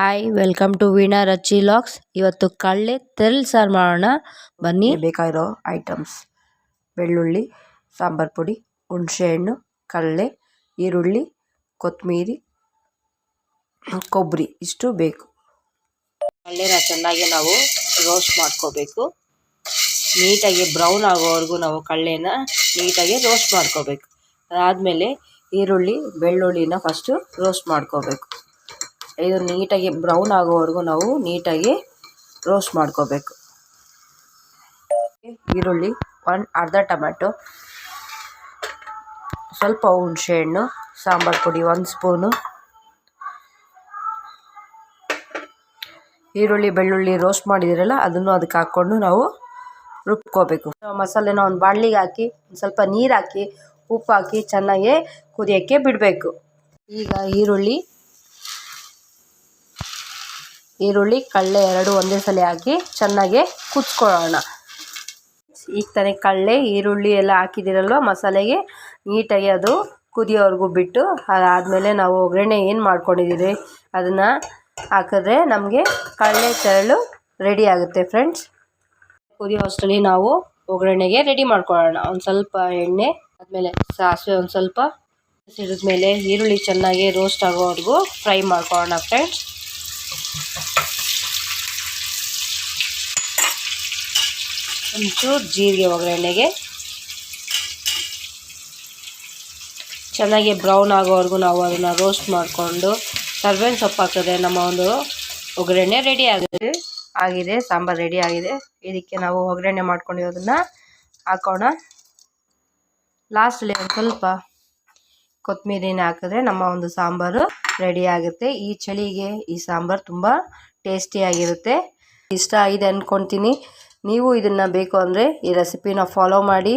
Hi welcome to Veena ರಚಿ ಲಾಕ್ಸ್ ಇವತ್ತು ಕಳ್ಳೆ ತೆರಳು ಸಾರು ಮಾಡೋಣ. ಬನ್ನಿ. ಬೇಕಾಗಿರೋ ಐಟಮ್ಸ್ ಬೆಳ್ಳುಳ್ಳಿ ಸಾಂಬಾರು ಪುಡಿ ಹುಣಸೆಹಣ್ಣು ಕಳ್ಳೆ ಈರುಳ್ಳಿ ಕೊತ್ತಂಬರಿ ಕೊಬ್ಬರಿ ಇಷ್ಟು ಬೇಕು. ಕಳ್ಳೆನ ಚೆನ್ನಾಗಿ ನಾವು ರೋಸ್ಟ್ ಮಾಡ್ಕೋಬೇಕು. ನೀಟಾಗಿ ಬ್ರೌನ್ ಆಗೋವರೆಗೂ ನಾವು ಕಳ್ಳೆನ ನೀಟಾಗಿ ರೋಸ್ಟ್ ಮಾಡ್ಕೋಬೇಕು. ಅದಾದಮೇಲೆ ಈರುಳ್ಳಿ ಬೆಳ್ಳುಳ್ಳಿನ ಫಸ್ಟು ರೋಸ್ಟ್ ಮಾಡ್ಕೋಬೇಕು. ಇದು ನೀಟಾಗಿ ಬ್ರೌನ್ ಆಗೋವರೆಗೂ ನಾವು ನೀಟಾಗಿ ರೋಸ್ಟ್ ಮಾಡ್ಕೋಬೇಕು. ಈರುಳ್ಳಿ ಒಂದು ಅರ್ಧ ಟೊಮೆಟೊ, ಸ್ವಲ್ಪ ಹುಣಸೆಹಣ್ಣು, ಸಾಂಬಾರು ಪುಡಿ ಒಂದು ಸ್ಪೂನು. ಈರುಳ್ಳಿ, ಬೆಳ್ಳುಳ್ಳಿ ರೋಸ್ಟ್ ಮಾಡಿದಿರಲ್ಲ ಅದನ್ನು ಅದಕ್ಕೆ ಹಾಕ್ಕೊಂಡು ನಾವು ರುಬ್ಕೋಬೇಕು. ಮಸಾಲೆನ ಒಂದು ಬಾಣಲಿಗೆ ಹಾಕಿ ಸ್ವಲ್ಪ ನೀರು ಹಾಕಿ, ಉಪ್ಪು ಹಾಕಿ ಚೆನ್ನಾಗಿ ಕುದಿಯೋಕ್ಕೆ ಬಿಡಬೇಕು. ಈಗ ಈರುಳ್ಳಿ ಈರುಳ್ಳಿ ಕಡಲೆ ಎರಡು ಒಂದೇ ಸಲ ಹಾಕಿ ಚೆನ್ನಾಗಿ ಕುದಿಸ್ಕೊಳ್ಳೋಣ. ಈಗ ತಾನೇ ಕಳ್ಳೆ, ಈರುಳ್ಳಿ ಎಲ್ಲ ಹಾಕಿದ್ದೀರಲ್ವ ಮಸಾಲೆಗೆ, ನೀಟಾಗಿ ಅದು ಕುದಿಯೋವರೆಗೂ ಬಿಟ್ಟು ಅದಾದಮೇಲೆ ನಾವು ಒಗ್ಗರಣೆ ಏನು ಮಾಡ್ಕೊಂಡಿದ್ದೀರಿ ಅದನ್ನು ಹಾಕಿದ್ರೆ ನಮಗೆ ಕಡಲೆ ತೆರಳು ರೆಡಿ ಆಗುತ್ತೆ ಫ್ರೆಂಡ್ಸ್ ಕುದಿಯೋ ಅಷ್ಟರಲ್ಲಿ ನಾವು ಒಗ್ಗರಣೆಗೆ ರೆಡಿ ಮಾಡ್ಕೊಳ್ಳೋಣ. ಒಂದು ಸ್ವಲ್ಪ ಎಣ್ಣೆ, ಆದಮೇಲೆ ಸಾಸಿವೆ ಒಂದು ಸ್ವಲ್ಪ ಸಿಡಿದ್ಮೇಲೆ ಈರುಳ್ಳಿ ಚೆನ್ನಾಗಿ ರೋಸ್ಟ್ ಆಗೋವರೆಗೂ ಫ್ರೈ ಮಾಡ್ಕೊಳ್ಳೋಣ ಫ್ರೆಂಡ್ಸ್ ಒಂಚೂರು ಜೀರಿಗೆ ಒಗ್ಗರಣೆಗೆ ಚೆನ್ನಾಗಿ ಬ್ರೌನ್ ಆಗೋವರೆಗೂ ನಾವು ಅದನ್ನು ರೋಸ್ಟ್ ಮಾಡಿಕೊಂಡು ಕರ್ಬೇವಿನ ಸೊಪ್ಪು ಹಾಕಿದ್ರೆ ನಮ್ಮ ಒಂದು ಒಗ್ಗರಣೆ ರೆಡಿ ಆಗಿದೆ. ಆಗಿದೆ, ಸಾಂಬಾರು ರೆಡಿ ಆಗಿದೆ. ಇದಕ್ಕೆ ನಾವು ಒಗ್ಗರಣೆ ಮಾಡ್ಕೊಂಡಿರೋದನ್ನು ಹಾಕೋಣ. ಲಾಸ್ಟಲ್ಲಿ ಒಂದು ಸ್ವಲ್ಪ ಕೊತ್ತಂಬರಿನ ಹಾಕಿದ್ರೆ ನಮ್ಮ ಒಂದು ಸಾಂಬಾರು ರೆಡಿ ಆಗುತ್ತೆ. ಈ ಚಳಿಗೆ ಈ ಸಾಂಬಾರು ತುಂಬ ಟೇಸ್ಟಿಯಾಗಿರುತ್ತೆ ಇಷ್ಟ ಆಗಿದೆ ಅಂದ್ಕೊತೀನಿ ನೀವು ಇದನ್ನು ಬೇಕು ಅಂದರೆ ಈ ರೆಸಿಪಿನ ಫಾಲೋ ಮಾಡಿ.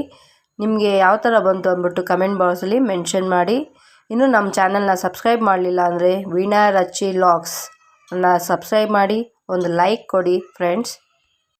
ನಿಮಗೆ ಯಾವ ಥರ ಬಂತು ಅಂದ್ಬಿಟ್ಟು ಕಮೆಂಟ್ ಬಾಕ್ಸಲ್ಲಿ ಮೆನ್ಷನ್ ಮಾಡಿ. ಇನ್ನೂ ನಮ್ಮ ಚಾನಲ್ನ ಸಬ್ಸ್ಕ್ರೈಬ್ ಮಾಡಲಿಲ್ಲ ಅಂದರೆ ವೀಣಾ ರಚ್ಚಿ ಲಾಗ್ಸ್ ಅನ್ನ ಸಬ್ಸ್ಕ್ರೈಬ್ ಮಾಡಿ. ಒಂದು ಲೈಕ್ ಕೊಡಿ ಫ್ರೆಂಡ್ಸ್.